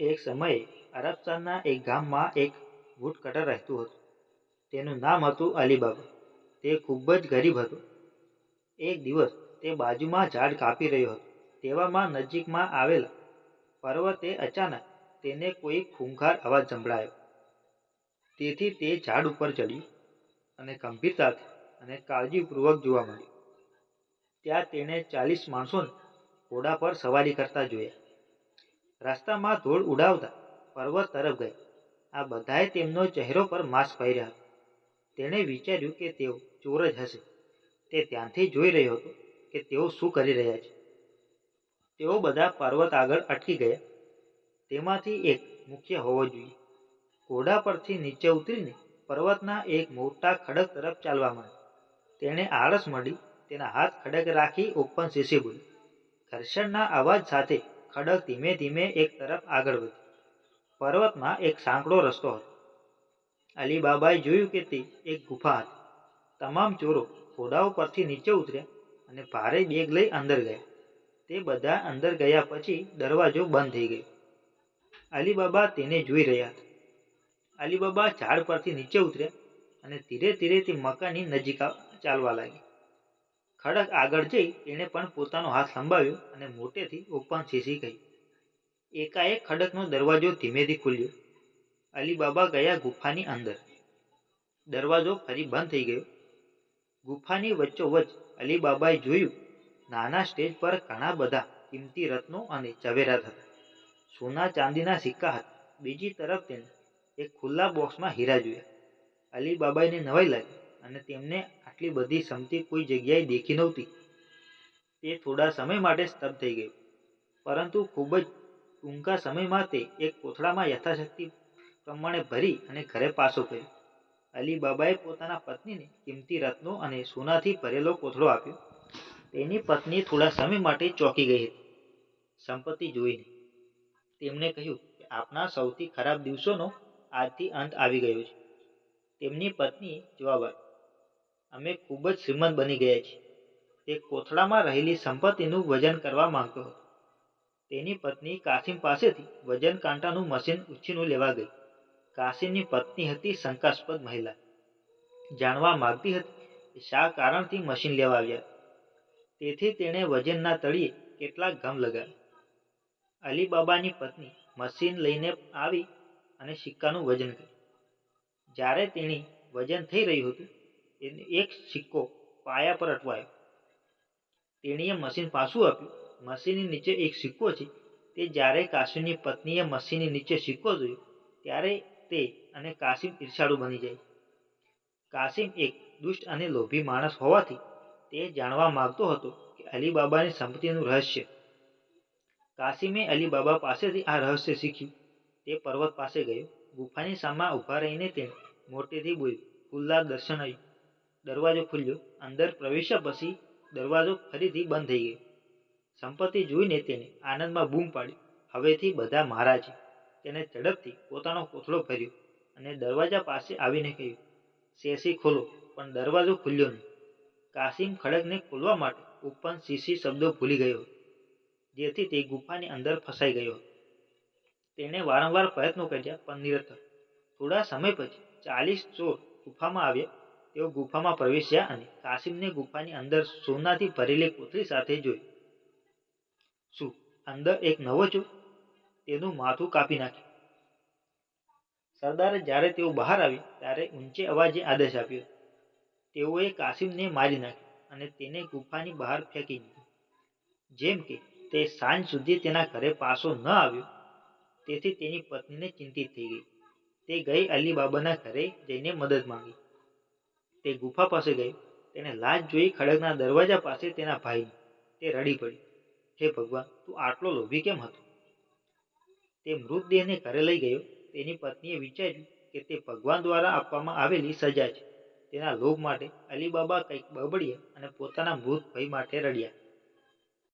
એક સમયે અરબસ્તાનના એક ગામમાં એક વુડકટર રહેતું હતું. તેનું નામ હતું અલીબાબા. તે ખૂબ જ ગરીબ હતો. એક દિવસ તે બાજુમાં ઝાડ કાપી રહ્યો હતો. તેવામાં નજીકમાં આવેલા પર્વતે અચાનક તેને કોઈ ખૂંખાર અવાજ સંભળાયો. તેથી તે ઝાડ ઉપર ચડ્યું અને ગંભીરતાથી અને કાળજીપૂર્વક જોવા મળ્યું ત્યાં તેણે ચાલીસ માણસોને ઘોડા પર સવારી કરતા જોયા. રસ્તામાં ધૂળ ઉડાવતા પર્વત તરફ ગયા આ બધાએ તેમનો ચહેરો પર માસ્ક પહેર્યા તેણે વિચાર્યું કે તેઓ ચોર જ હશે. તે ત્યાંથી જોઈ રહ્યો હતો કે તેઓ શું કરી રહ્યા છે. તેઓ બધા પર્વત આગળ અટકી ગયા. તેમાંથી એક મુખ્ય હોવો જોઈએ. ઘોડા પરથી નીચે ઉતરીને પર્વતના એક મોટા ખડક તરફ ચાલવા માંડ્યો. તેણે આળસ મળી, તેના હાથ ખડક રાખી ઓપન શીશી બોલી, ઘર્ષણના અવાજ સાથે ખડક ધીમે ધીમે એક તરફ આગળ વધ્યો. પર્વતમાં એક સાંકડો રસ્તો હતો. અલીબાબાએ જોયું કે તે એક ગુફા હતી. તમામ ચોરો ઘોડાઓ પરથી નીચે ઉતર્યા અને ભારે બેગ લઈ અંદર ગયા. તે બધા અંદર ગયા પછી દરવાજો બંધ થઈ ગયો. અલીબાબા તેને જોઈ રહ્યા હતા. અલીબાબા ઝાડ પરથી નીચે ઉતર્યા અને ધીરે ધીરે તે મકાનની નજીક ચાલવા લાગ્યા. ખડક આગળ જઈ એણે પણ પોતાનો હાથ લંબાવ્યો અને મોટેથી ઓપન શીશી કહી એકાએક ખડકનો દરવાજો ધીમેથી ખુલ્યો. અલીબાબા ગયા ગુફાની અંદર. દરવાજો ફરી બંધ થઈ ગયો. ગુફાની વચ્ચોવચ્ચ અલીબાબાએ જોયું, નાના સ્ટેજ પર ઘણા બધા કિંમતી રત્નો અને ઝવેરાત હતા. સોના ચાંદીના સિક્કા હતા. બીજી તરફ તેને એક ખુલ્લા બોક્સમાં હીરા જોયા. અલીબાબાને નવાઈ લાગી. અને તેમને આટલી બધી સમતી કોઈ જગ્યાએ દેખી નહોતી. તે થોડા સમય માટે સ્તબ્ધ થઈ ગયું પરંતુ ખૂબ જ ટૂંકા સમયમાં તે એક કોથળામાં યથાશક્તિ પ્રમાણે ભરી અને ઘરે પાછો ફર્યો. અલીબાબાએ પોતાના પત્નીને કિંમતી રત્નો અને સોનાથી ભરેલો કોથળો આપ્યો. તેની પત્ની થોડા સમય માટે ચોંકી ગઈ હતી. સંપત્તિ જોઈને તેમણે કહ્યું કે આપના સૌથી ખરાબ દિવસોનો આજથી અંત આવી ગયો છે. તેમની પત્નીએ જવાબ આપ્યો. અમે ખૂબ જ શ્રીમંત બની ગયા છીએ. તે કોથળામાં રહેલી સંપત્તિનું વજન કરવા માંગતો હતો. તેની પત્ની કાસિમ પાસેથી વજન કાંટાનું મશીન ઉછીનું લેવા ગઈ. કાસિમની પત્ની હતી શંકાસ્પદ મહિલા. જાણવા માગતી હતી કે શા કારણથી મશીન લેવા આવ્યા. તેથી તેણે વજનના તળિયે કેટલાક ગમ લગાવ્યા. અલીબાબાની પત્ની મશીન લઈને આવી અને સિક્કાનું વજન કર્યું. જ્યારે તેણી વજન થઈ રહ્યું હતું તેને એક સિક્કો પાયા પર અટવાયો. તેણીએ મશીન પાછું આપ્યું. મશીનની નીચે એક સિક્કો છે. તે જ્યારે કાસિમની પત્નીએ મશીનની નીચે સિક્કો જોયો, ત્યારે તે અને કાસિમ ઈર્ષાળુ બની જાય. કાસિમ એક દુષ્ટ અને લોભી માણસ હોવાથી તે જાણવા માંગતો હતો કે અલીબાબાની સંપત્તિનું રહસ્ય. કાસિમે અલીબાબા પાસેથી આ રહસ્ય શીખ્યું. તે પર્વત પાસે ગયો. ગુફાની સામા ઊભા રહીને તેણે મોટેથી બોલ્યું ખુલ્લા દર્શન આવ્યું. દરવાજો ખુલ્યો. અંદર પ્રવેશ્યા પછી દરવાજો ફરીથી બંધ થઈ ગયો. સંપત્તિ જોઈને તેને આનંદમાં બૂમ પાડી હવેથી બધા મારા છે. તેને ઝડપથી પોતાનો કોથળો ભર્યો અને દરવાજા પાસે આવીને કહ્યું શેસી ખોલો, પણ દરવાજો ખુલ્યો નહીં. કાસિમ ખડકને ખોલવા માટે ઉપન શીશી શબ્દો ભૂલી ગયો જેથી તે ગુફાની અંદર ફસાઈ ગયો તેણે વારંવાર પ્રયત્નો કર્યા પણ નિરર્થક. થોડા સમય પછી ચાલીસ ચોર ગુફામાં આવ્યા તેઓ ગુફામાં પ્રવેશ્યા અને કાસિમને ગુફાની અંદર સોનાથી ભરેલી કોથળી સાથે જોઈ. શું, અંદર એક નવો છો તેનું માથું કાપી નાખ્યું. સરદારે જ્યારે તેઓ બહાર આવી, ત્યારે ઊંચે અવાજે આદેશ આપ્યો. તેઓએ કાસિમને મારી નાખ્યો અને તેને ગુફાની બહાર ફેંકી દીધી. જેમ કે તે સાંજ સુધી તેના ઘરે પાછો ન આવ્યો, તેથી તેની પત્નીને ચિંતિત થઈ ગઈ. તે ગઈ અલીબાબાના ઘરે જઈને મદદ માંગી. તે ગુફા પાસે ગઈ. તેને લાજ જોઈ ખડકના દરવાજા પાસે તેના ભાઈ તે રડી પડી. હે ભગવાન, તું આટલો લોભી કેમ હતો? તે મૃતદેહને ઘરે લઈ ગયો. તેની પત્નીએ વિચાર્યું કે તે ભગવાન દ્વારા આપવામાં આવેલી સજા છે. તેના લોભ માટે અલીબાબા કંઈક બબડ્યા અને પોતાના મૃત ભાઈ માટે રડ્યા.